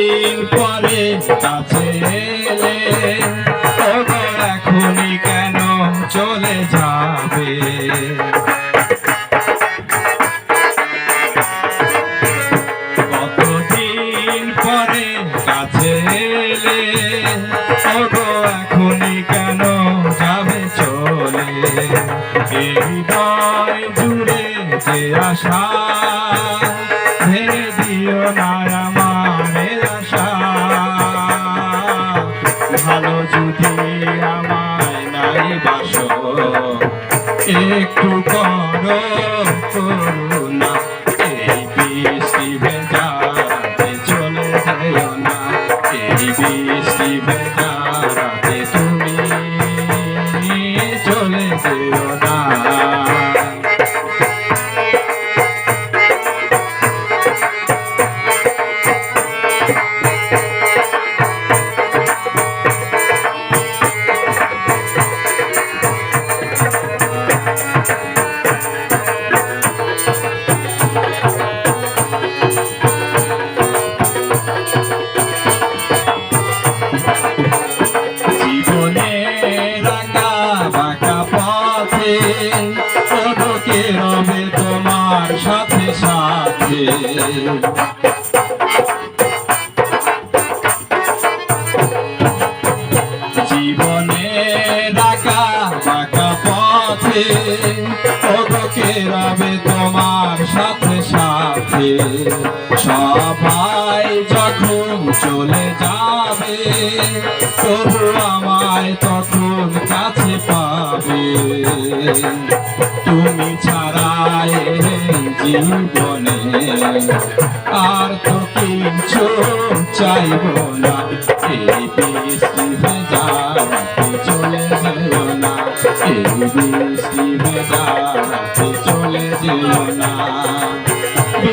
কতদিন পরে কাছে এলে এখনই কেন চলে যাবে? কতদিন পরে কাছে এলে, ওগো এখনই কেন যাবে চলে? এই জুড়ে যে আশা একটু কর করুণা এই বৃষ্টি ভেজা চলে যায় না এই বৃষ্টি ভেজা সাথে সাথে। জীবনে রাঙা বাঁকা পথে সাথে সবাই যখন চলে যাবে, তবু আমায় তখন কাছে পাবে। তুমি ছাড়ায় জীবনে আর তো কিছু চাইব না। এই বৃষ্টি ভেজা চলে যেও না। এই বৃষ্টি ভেজা চলে যেও না।